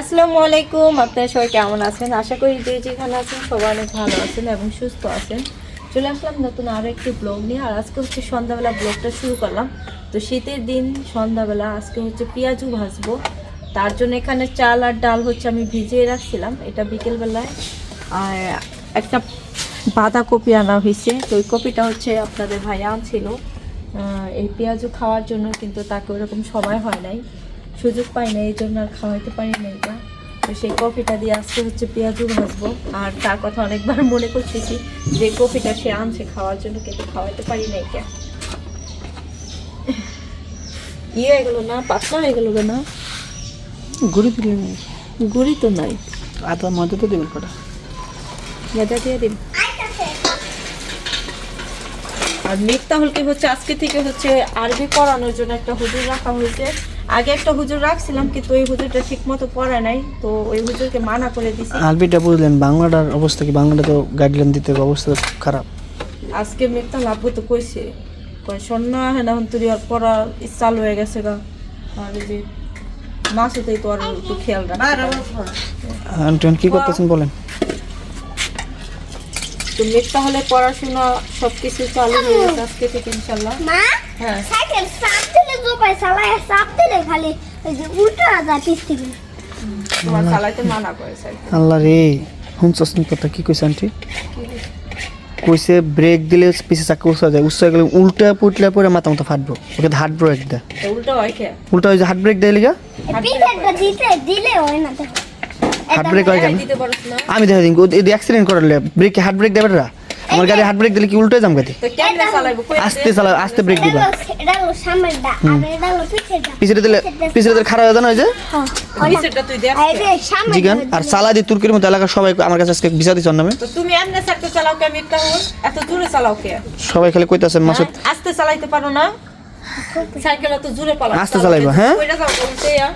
আসসালামু আলাইকুম আপনারা সবাই কেমন আছেন? আশা করি যে যেখানে আছেন সবাই অনেক ভালো আছেন এবং সুস্থ আছেন। চলে আসলাম নতুন আরও একটি ব্লগ নিয়ে। আর আজকে হচ্ছে সন্ধ্যাবেলা ব্লগটা শুরু করলাম। তো শীতের দিন সন্ধ্যাবেলা আজকে হচ্ছে পেঁয়াজু ভাজবো। তার জন্য এখানে চাল আর ডাল হচ্ছে আমি ভিজিয়ে রাখছিলাম। এটা বিকেলবেলায়। আর একটা বাঁধাকপি আনা হয়েছে। তো ওই কপিটা হচ্ছে আপনাদের ভাই আনছিল। আহ, এই পেঁয়াজু খাওয়ার জন্য কিন্তু তাকে ওরকম সময় হয় নাই। সুযোগ পাই না এই জন্য আর খাওয়াইতে পারি না এটা। তো সেই কফিটা দিয়ে আজকে হচ্ছে পেঁয়াজু ভাজবো। আর তার কথা অনেকবার মনে করতেছি যে কফিটা সে আনছে খাওয়ার জন্য কিন্তু খাওয়াইতে পারি না এটা। ইয়ে হয়ে গেলো না পাতলা হয়ে গেলো না গুড়ি দিলে নেই। গুড়ি তো নাই। আদা ময়দা তো দেবেন কটা? মেদা দিয়ে দিন। আর মিফতাহুলকে হচ্ছে আজকে থেকে হচ্ছে আরবি পড়ানোর জন্য একটা হুজুর রাখা হয়েছে। আগে একটা হুজুর রাখছিলাম কিন্তু ওই হুজুরটা ঠিক মতো পড়া নাই তো ওই হুজুরকে মানা করে দিছি। আরবিটা বুঝলেন বাংলাটার অবস্থা কি? বাংলাটা তো গাইডলাইন দিতে অবস্থা খুব খারাপ। আজকে মিফতা লাভ তো কইছে কয় সন্না হ্যাঁ তুই আর পড়া চালু হয়ে গেছে গা। আর যে মাসেতেই তো আর একটু খেয়াল রাখ কি করতেছেন বলেন? তো মিফতা হলে পড়াশোনা সব কিছু চালু হয়ে গেছে আজকে থেকে ইনশাল্লাহ। মা হ্যাঁ। সাইকেল সাপ দিলে জোপায় চালায় সাপ দিলে খালি ওই যে উল্টো যায় পিস থেকে। তোমার চালাইতে মানা করে সাইকেল। আল্লাহ রে শুনছস নি কথা কি কইছে আন্টি? কইছে? ব্রেক দিলে পিছে চাকা উৎসা যায় উৎসা গেলে উল্টা পুটলে পরে মাথা মতো ফাটবো। ওকে হার্ট ব্রেক দেয় উল্টো হয় কে? উল্টা ওই যে হার্ট ব্রেক দেয় লিগা? দিলে হয় না হার্ট ব্রেক হয় কেন? আমি দেখা দিন যদি অ্যাক্সিডেন্ট করলে ব্রেক হার্ট ব্রেক দেবে না আমার গাড়ি হার্ট ব্রেক দিলে কি উল্টে যাম গাড়ি? আস্তে চালা আস্তে ব্রেক দিবা। পিছনে দিলে পিছনে দিলে খারাপ হয়ে না ওই যে? হ্যাঁ। জিগান আর চালা দি তুর্কির মতো এলাকার সবাই আমার কাছে আজকে বিচার দিচ্ছেন নামে। তুমি এমনে সাইকেল চালাও কে মিথ্যা এত জোরে চালাও কে? সবাই খালি কইতাছে মাসুদ হ্যাঁ? আস্তে চালাইতে পারো না। সাইকেল জোরে পালাও আস্তে চালাইবা, হ্যাঁ? কইরা যাও বলতে ইয়া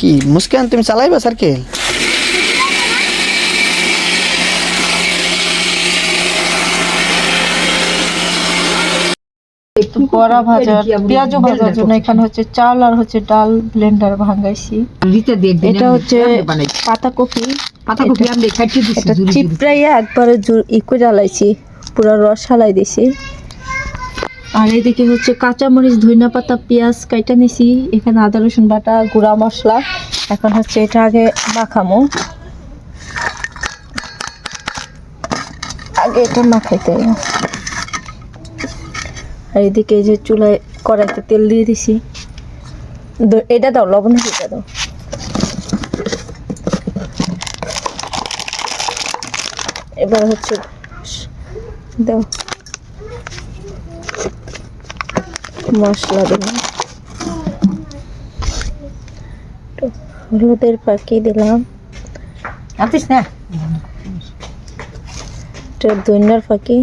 কি? মুস্কান তুমি চালাইবা সার্কেল তো বড়া ভাজা পেঁয়াজু ভাজার জন্য এখানে হচ্ছে চাল আর হচ্ছে ডাল ব্লেন্ডার ভাঙাইছি। এটা হচ্ছে পাতাকপি। পাতাকপি আমি এটা চিপড়াইয়া একবারে ই করে জ্বালাইছি পুরো রস হালাই দিছি। আর এদিকে হচ্ছে কাঁচামরিচ ধনিয়া পাতা পেঁয়াজ কাইটা নিছি। এখানে আদা, রসুন বাটা, গুঁড়া মশলা। এখন হচ্ছে এটা আগে মাখামো। আগে এটা মাখাইতে হবে। আর এদিকে যে চুলায় কড়াইতে তেল দিয়ে দিছি। এটা দাও, লবণ এটা দাও। এবার হচ্ছে দাও। মশলা দিলাম। হলুদের পাখি দিলাম। না? একটা দইনার ফাঁকি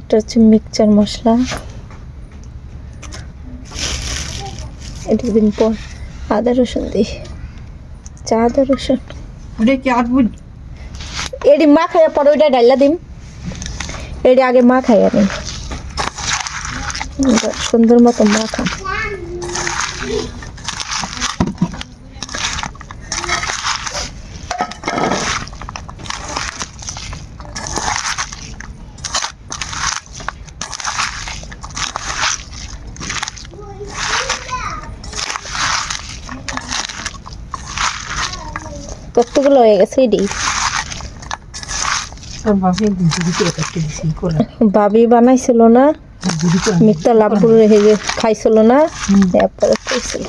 এটা হচ্ছে মিক্সচার মশলা। এটা দিন পর আদা রসুন দিই। চা আদা রসুন। কি এডি মা খাইয়া পরে ওইটা ডাইলা দিম। এডি আগে মা খাই আমি সুন্দর মতো মাখা কতগুলো হয়ে গেছে এডি তোর বাবা একদিন জুড়িতে কাটতে দিছি কোলা ভাবি বানাইছিল না মিথ্যা লাভগুলো রেখে খাইছিল না তারপরে খাইছিল।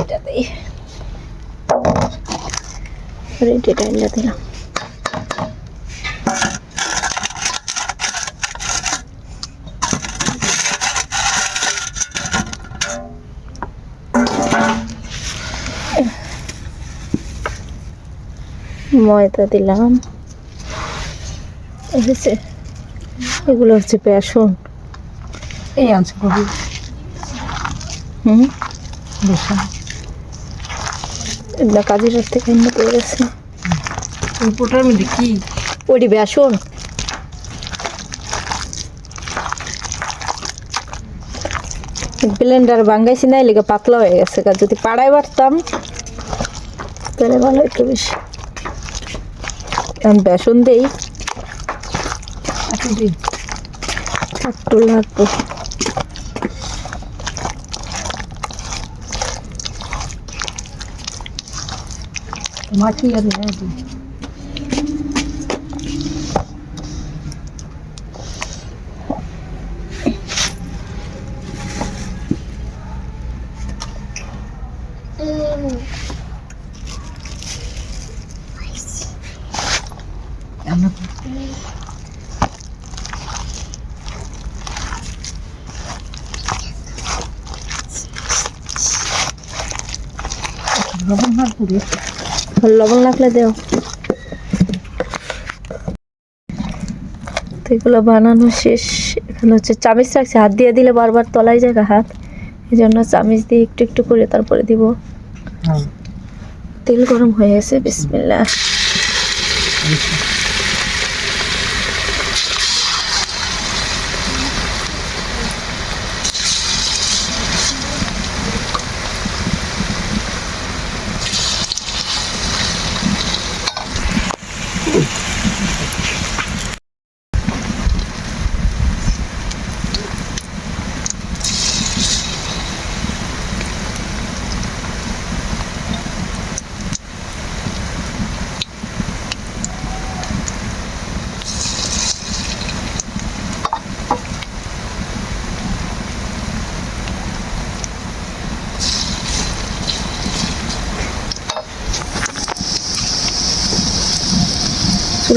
এটা দিই রেডি দিলাম। ময়দা দিলাম। হচ্ছে এগুলো হচ্ছে বেসন। এই আনছে কবি হুম? এগুলো কাজের থেকে এনে পেয়ে গেছে। উপরটার মধ্যে কি? ওটি বেসন। ব্লেন্ডার বাঙ্গাইছি না এলিগে পাতলা হয়ে গেছে। যদি পাড়ায় বাটতাম তাহলে ভালো হতো বেশি। বেসন দেই। আচ্ছা একটু লাগবে। মাছি আর না দিন আমরা লবণ হাত করে লবণ লাগলে দেও। তো এগুলো বানানো শেষ। এখানে হচ্ছে চামিচ রাখছে। হাত দিয়ে দিলে বারবার তলায় যায় হাত। এই জন্য চামিচ দিয়ে একটু একটু করে তারপরে দিব। হ্যাঁ। তেল গরম হয়ে গেছে বিসমিল্লা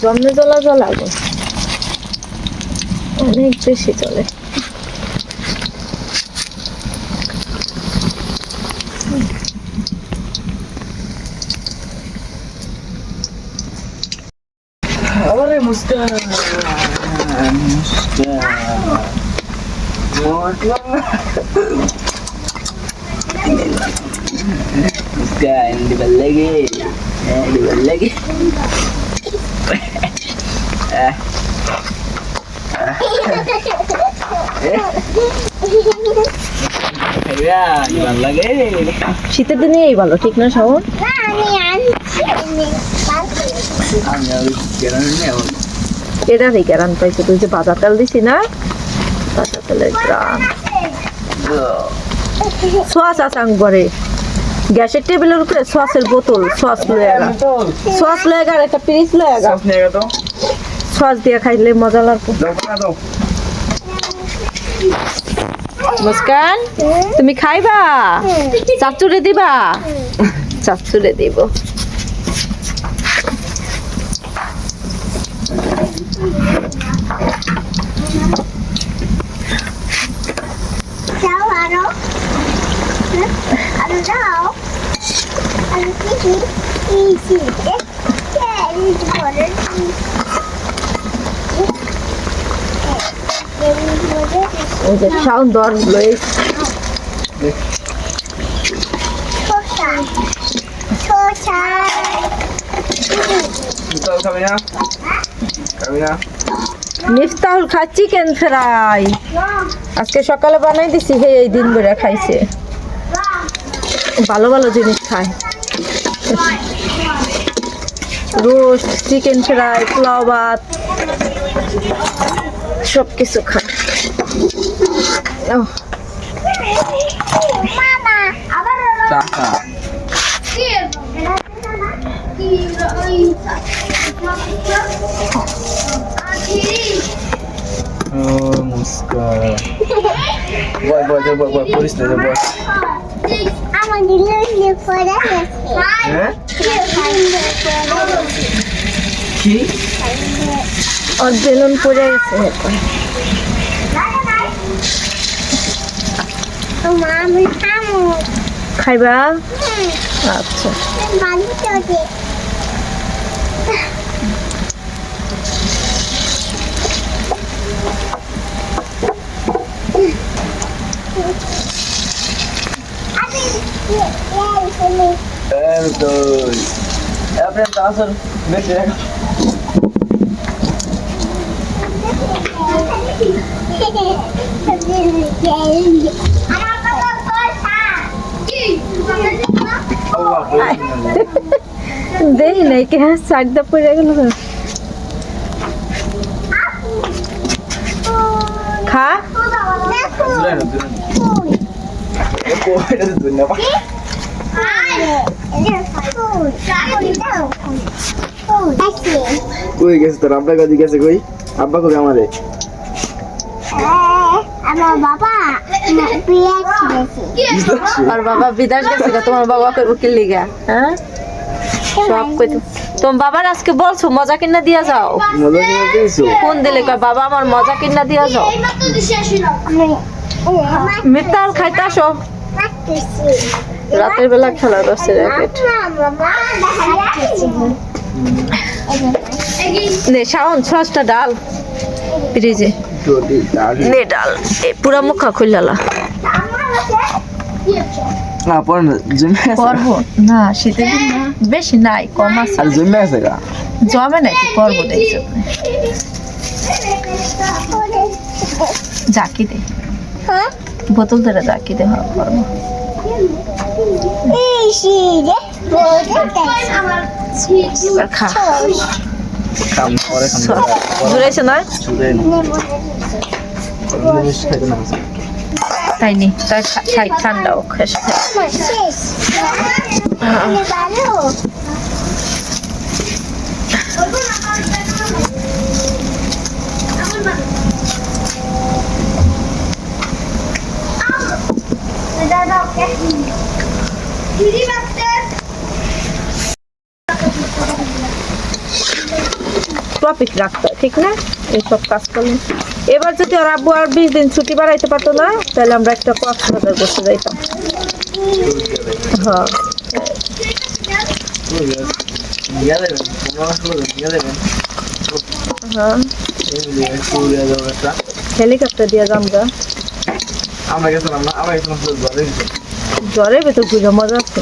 জমে জল আগুন অনেক বেশি চলে। আরে Muskan. Muskan. Muskan di lagi eh di শীতের দিনে এই ভালো ঠিক না ya এটা রে গ্রান পাইছে, তুই যে বাজার তেল দিছি না বাজার তেলের গ্রান সস আসাং পরে গ্যাসের টেবিলের উপরে সসের বোতল, সস লয়ে গা। সস লয়ে গা একটা পিরিচ লয়ে গা। সস দিয়ে খাইলে মজা লাগবে। মুস্কান তুমি খাইবা? চাচুরে দিবা? চাচুরে দিব যাও আরও হ্যাঁ, আরও যাও আরও কি কি এই যে এই যে বলে Betul kaminya. Kaminya. মিফতাহুল খা চিকেন ফ্রাই আজকে সকালে বানাই দিছি হে এই দিন বেড়ে খাইছে ভালো ভালো জিনিস খায় রোস্ট চিকেন ফ্রাই পোলাও ভাত সব কিছু খায় Oh, muska. কি বেলুন পড়ে গেছে মা আমি খামো খাইবা? আচ্ছা। আপনি তাসর বেশি রাখো আমার বাবা পয়সা কি আল্লাহ দেই নাই, কে সাইডটা পড়ে গেল খা। কই গেছে তোর? আব্বা কদি কই আব্বা কবে আমারে? আমার বাবা আর বাবা বিদেশ গেছে তোমার বাবা করব কি লিগা হ্যাঁ? সব কই তোমার বাবার আজকে বলছো মজা কিনা দিয়া যাও। মজা কিনে দিয়েছ দিলে কয় বাবা আমার মজা কিনা দিয়া যাও। মিতাল খাইতে আসো। রাতের বেলা খেলার রসের র্যাকেট। নে শাওন সসটা ডাল। ফ্রিজে। নে ডাল। পুরা মুখা খুললা। না পড় না জমে আছে। করব না শীতের দিন না। বেশি নাই কম আছে। আর জমে আছে গা? জমে নাই তো করব দেখছ জাকি দে। হ্যাঁ? বোতল ধরে জাকি দে হ্যাঁ করব এবার খা। কাম করে কাম জুড়াইছে না চুরে না জিনিস খাইতে না তাই নি তাই খা- খাই ঠান্ডা ও খাস টপিক রাখতে হয়, ঠিক না? এইসব কাজ করলে। এবার যদি ওর আব্বু আর বিশ দিন ছুটি বাড়াইতে পারতো না তাহলে আমরা একটা কক্সবাজার বসে যাইতাম। হ্যাঁ। হ্যাঁ। হেলিকপ্টার দিয়ে আমরা গেছিলাম না আমরা গেছিলাম ভেতর ঘুরে মজা আছে।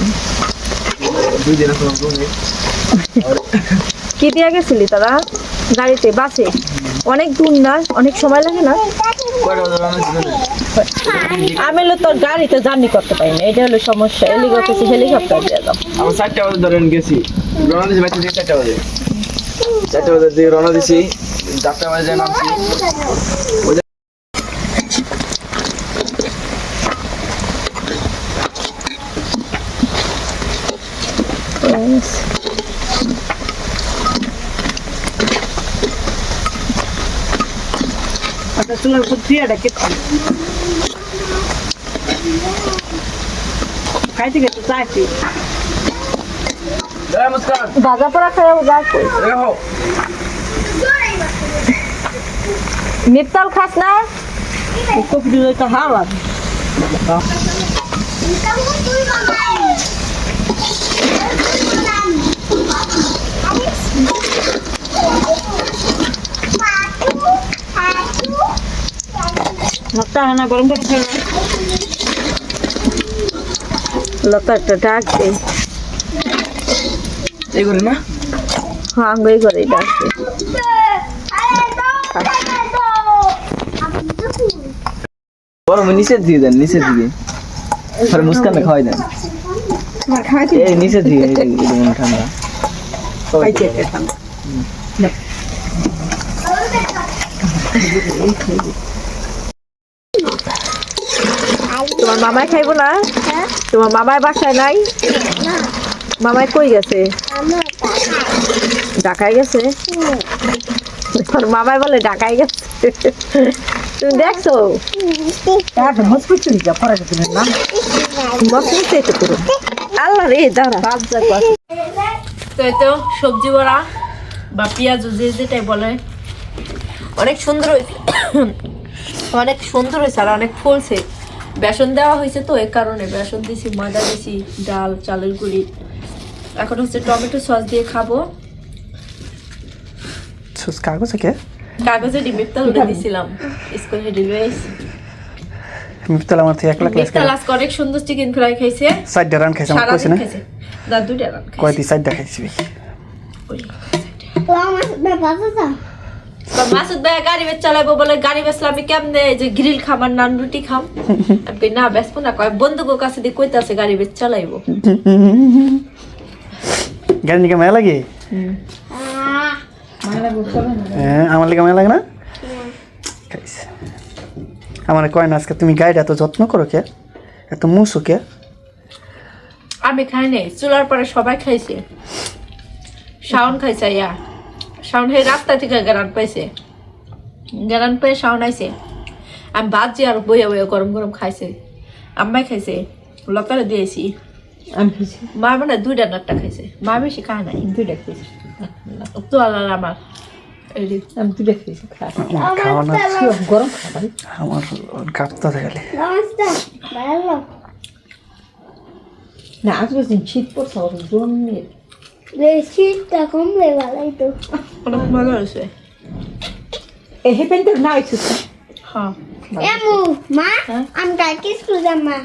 কি দিয়ে গেছিলি তারা? গাড়িতে, বাসে। অনেক দূর না, অনেক সময় লাগে না? আমি হলো তোর গাড়িতে জার্নি করতে পারি না, এটা হলো সমস্যা। হেলিকপ্টার হেলিকপ্টার দিয়ে যাও আমরা চারটা বাজে ধরেন গেছি। রওনা দিয়েছি বাচ্চা দিয়ে চারটা বাজে। চারটা বাজে দিয়ে রওনা দিছি। চারটা বাজে নামছি। আচ্ছা চুলার উপর দিয়ে রেখে খাইতে খেতে চাইছি জয় মুস্কান ভাজা পড়া খাইও যা কই রেখো মিত্তাল খাস না কপি দিয়ে তো হাওয়া ভাতটা হানা গরম করে খেয়ে লতা একটা ডাক দে। এই করি না? হ্যাঁ আঙ্গুই করে ডাক দে। বড় নিচে দিয়ে দেন নিচে দিয়ে আর মুস্কান খাওয়াই দেন। এই নিচে দিয়ে এই এই মনে ঠান্ডা খাইতে খেতাম তোমার মামাই খাইবো না? তোমার মামাই বাসায় নাই? মামাই কই গেছে? ঢাকায়। গেছে? তোর মামাই বলে ঢাকায় গেছে। তুমি দেখছ? তারপর মজবুত চুরি যা পরে তুমি না। মস্ত এটা করো আল্লাহ রে দাঁড়া। তো তো সবজি বড়া বা পেঁয়াজ যে যেটাই বলে। অনেক সুন্দর হয়েছে। অনেক সুন্দর হয়েছে আর অনেক ফুলছে। বেসন দেওয়া হয়েছে তো এই কারণে বেসন দিয়েছি ময়দা দিয়েছি ডাল চালের গুঁড়ি। এখন হচ্ছে টমেটো সস দিয়ে খাব। সুস কাগজ কে? কাগজে ডিমিপটা উঠে দিয়েছিলাম স্কুল হেডে লয়ে এসেছি আমার থেকে এক লাখ লাখ মিফতাল অনেক সুন্দর চিকেন ফ্রাই খাইছে। সাইডটা রান খাইছে আমার কইছে না? খাইছে। রান খাইছে। কয়টি? সাইডটা খাইছি। ওই। আমার ব্যাপার তো বা মাসুদ ভাই গাড়ি বেচ চালাইবো বলে গাড়ি বেচলে আমি কেমনে যে গ্রিল খাম আর নান রুটি খাম? আমি না বেচবো না। কয় বন্ধুকের কাছে দিয়ে কইতাছে গাড়ি বেচ চালাইবো গাড়ি নিকে মেলা লাগে? হ্যাঁ আমার লেগে মেলা লাগে না? আমার কয় না আজকে তুমি গাড়িটা এত যত্ন করো কে? এত মুসো কে? আমি খাই নাই চুলার পরে সবাই খাইছে। শাওন খাইছে ইয়া শাওন সেই রাস্তা থেকে গ্যারান পাইছে। গ্যারান পেয়ে শাওন আইছে। আমি বাদ যে আর বইয়া বইয়া গরম গরম খাইছে। আম্মাই খাইছে লতারে দিয়েছি। আমি খুশি মা মানে দুইটা নাটটা খাইছে। মা বেশি খায় নাই। দুইটা খেয়েছি তো আল্লাহ আমার। আমি দুইটা খেয়েছি খাই গরম খাবার আমার কাঁপতে গেলে না আসবে শীত পড়ছে জন্মের শীতটা কমলে ভালোই তো অনেক ভালো হয়েছে এই হেপেনটা না হয়েছে হ্যাঁ এমু মা? আমি কালকে স্কুল যাম মা